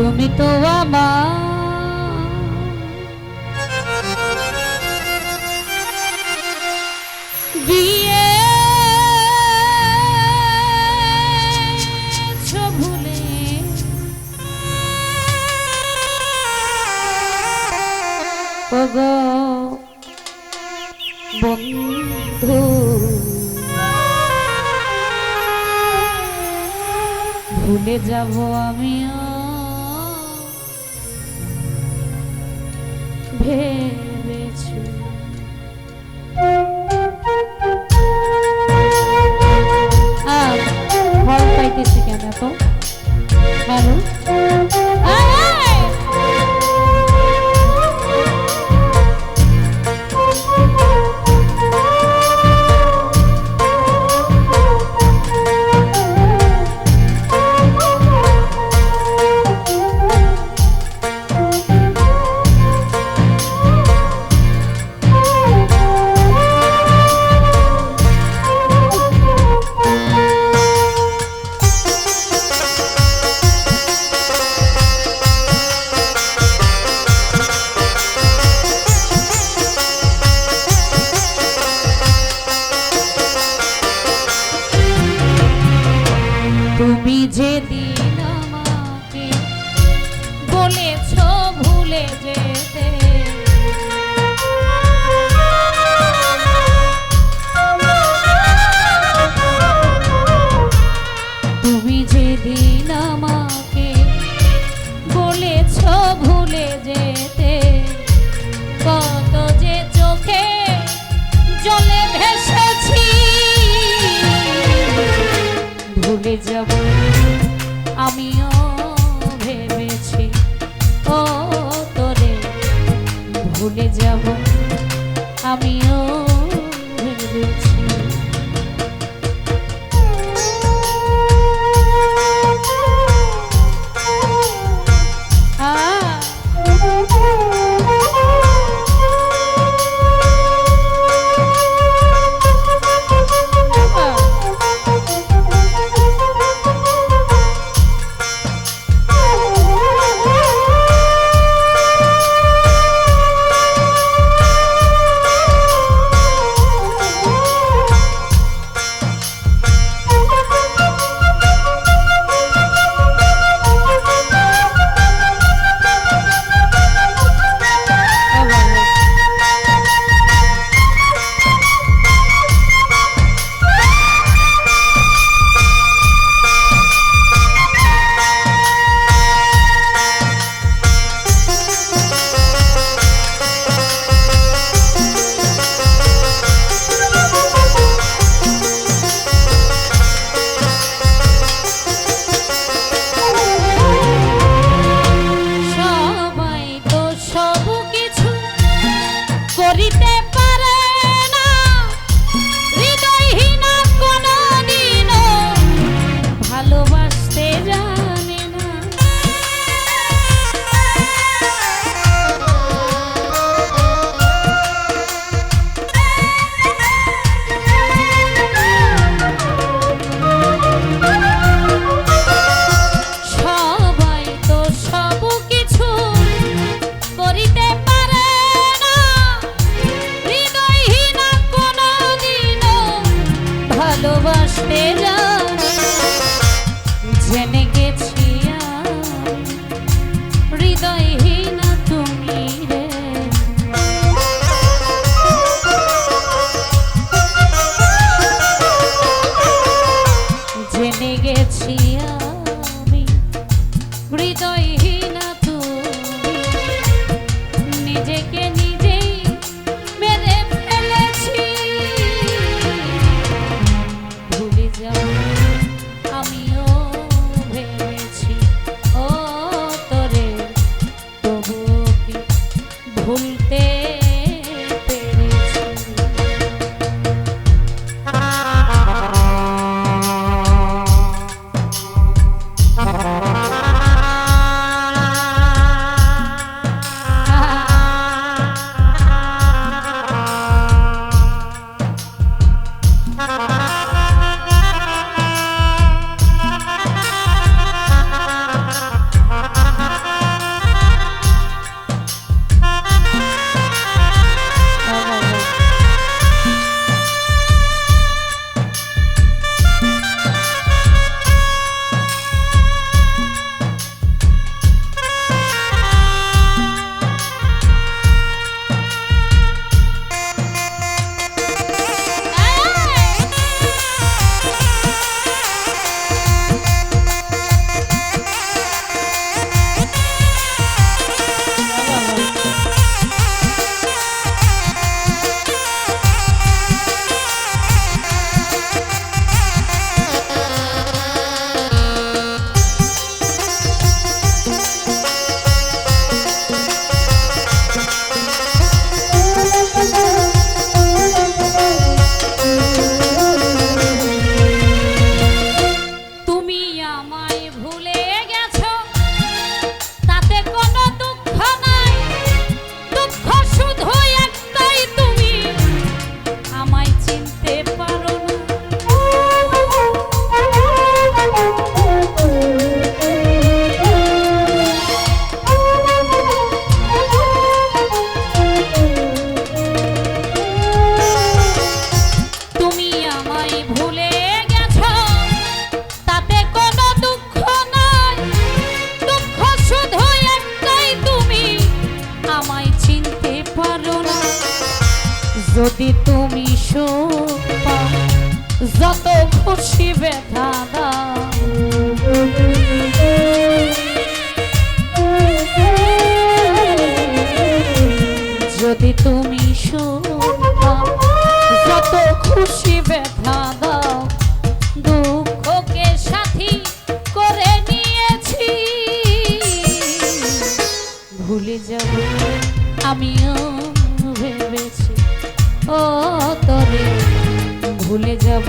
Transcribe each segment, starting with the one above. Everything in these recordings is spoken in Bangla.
তুমি তো আমার। বন্ধু। ভুলে যাব আমিও ভেবেছো? আর ভয় পাইতেছে কেন এত? হ্যালো যাব। আমিও ভেবেছি বলতে রশি ব্যথা দাও। যদি তুমি শুনতাম যত খুশি ব্যথা দাও। দুঃখকে সাথী করে নিয়েছি। ভুলে যাব আমিও ভেবেছি। ও তবে ভুলে যাব।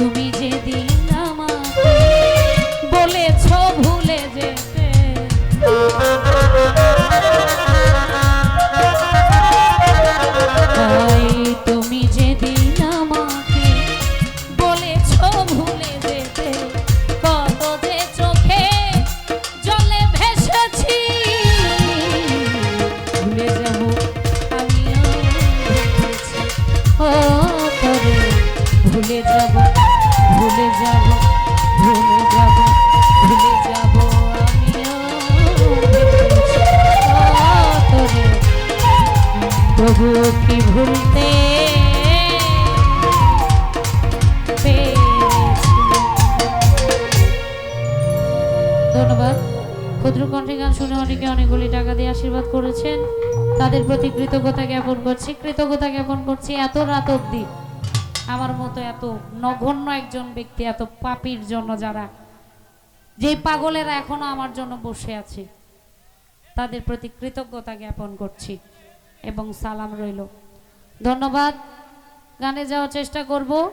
তুমি ধন্যবাদ। ক্ষুদ্র কণ্ঠে গান শুনে অনেকে অনেকগুলি টাকা দিয়ে আশীর্বাদ করেছেন। তাদের প্রতি কৃতজ্ঞতা জ্ঞাপন করছি। কৃতজ্ঞতা জ্ঞাপন করছি এত রাত অবধি। আমার মতো এত নগণ্য একজন ব্যক্তি, এত পাপির জন্য যারা যে পাগলেরা এখনও আমার জন্য বসে আছে, তাদের প্রতি কৃতজ্ঞতা জ্ঞাপন করছি এবং সালাম রইল। ধন্যবাদ। গানে যাওয়ার চেষ্টা করব।